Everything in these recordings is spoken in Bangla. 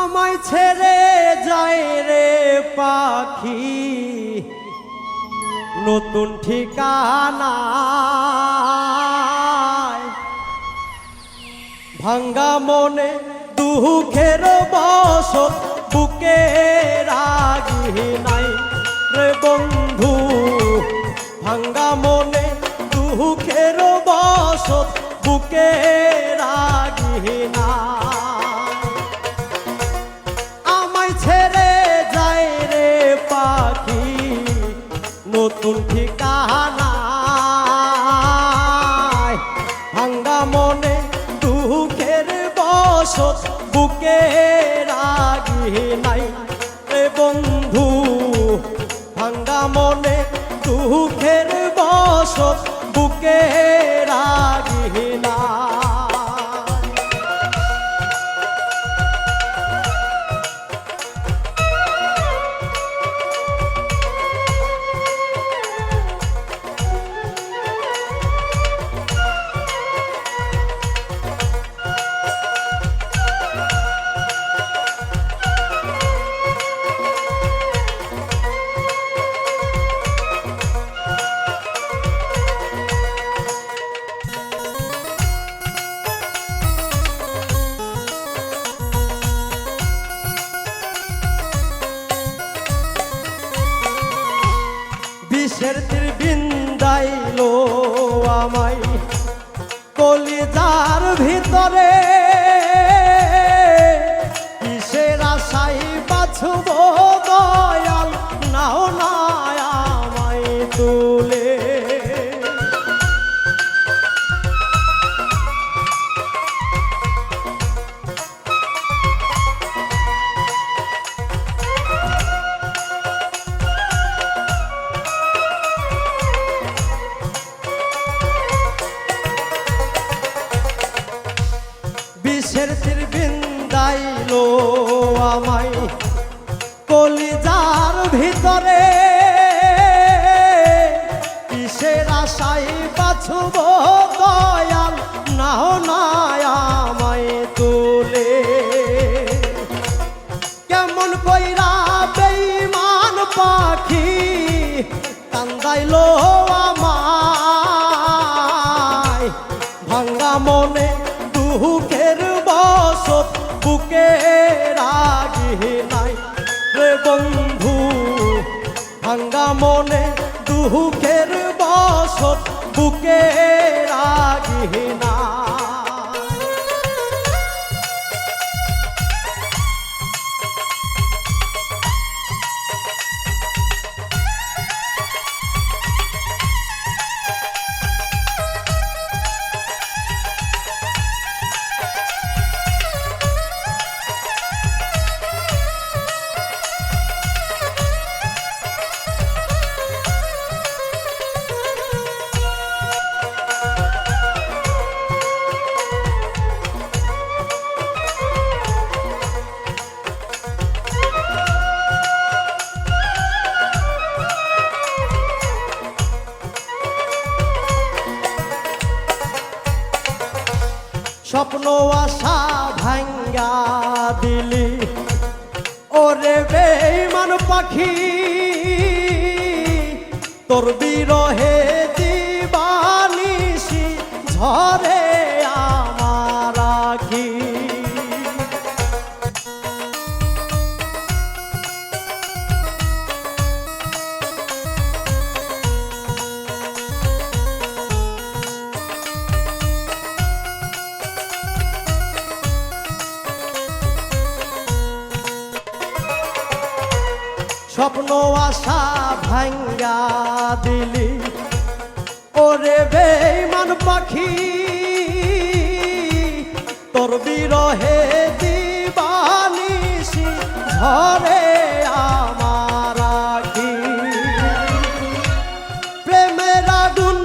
আমায় ছেড়ে যায় রে পাখি। নতুন ঠিকানা ভাঙ্গা মনে দুঃখের বসত, বুকে রাগি নাই রে বন্ধু। ভাঙ্গা মনে দুঃখের বসত, বুকে রাগি নাই। বসত বুকে রাগি নাই। রে বন্ধু ভাঙ্গা মনে দুঃখের বসত বুকে বিষের তীর আমায়। কলিজার ভিতরে বিষের তীর বিন্দাইলো আমায়। কলিজার ভিতরে কিসের আশাই বাছব দয়াল? নাও না আমায় তুলে। কেমন কইরা বেইমান পাখি কান্দাইলো আমায়। ভাঙ্গা মনে বসত বুকে রাগে নাই। রে বন্ধু ভাঙ্গা মনে দুঃখের বসত বুকে রাগে নাই। স্বপ্ন আশা ভাঙ্গা দিলি। ওরে বেমান পাখি তোর বিরহে স্বপ্ন আশা ভাঙ্গা দিলি। ওরে বেমান পাখি তোর বিরহে দিবানিসি ঝরে আমার প্রেমের আগুন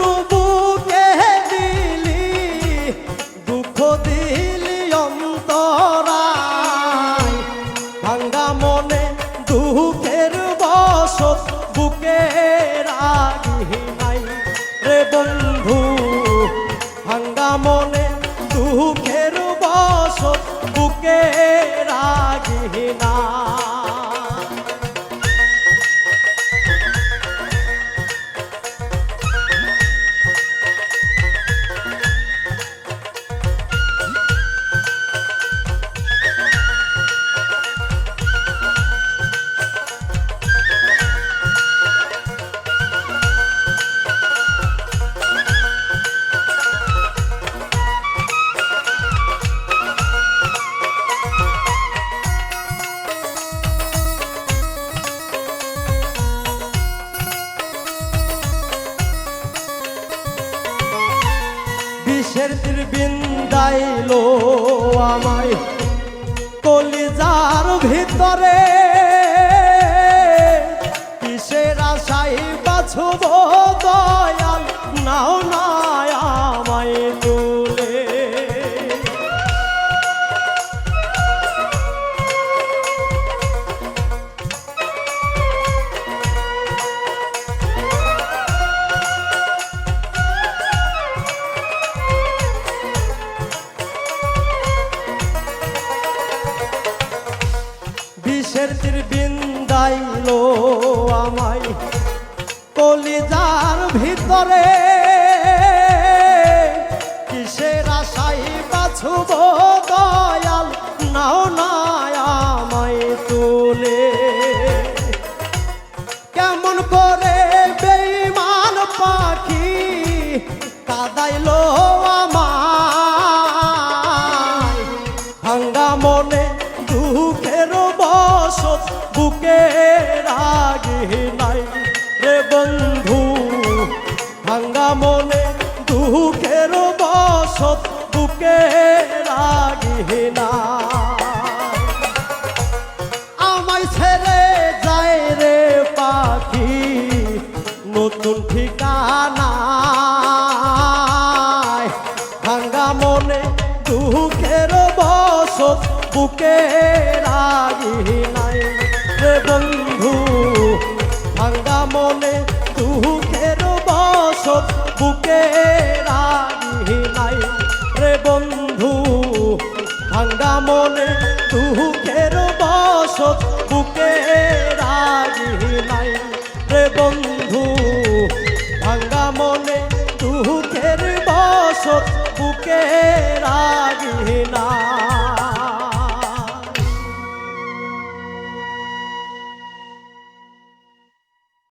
তীর বিন্দাইলো আমায়। কলিজার ভিতরে কিসের আশাই বাছব দয়াল? নাও না ভিতরে কিসের আশাই বাছুব দয়াল? নাও নায়ামাই তুলে। কেমন করে বেইমান পাখি কাদাইলো ভাঙ্গা মনে দুঃখের বসত, বুকে রাগি নাই আমায় ছেড়ে যায় রে পাখি, নতুন ঠিকানা। ভাঙ্গা মনে দুঃখের বসত, বুকে রাগি নাই রে বন্ধু ভাঙ্গা মনে দুঃখের বসত বুকে রাগি না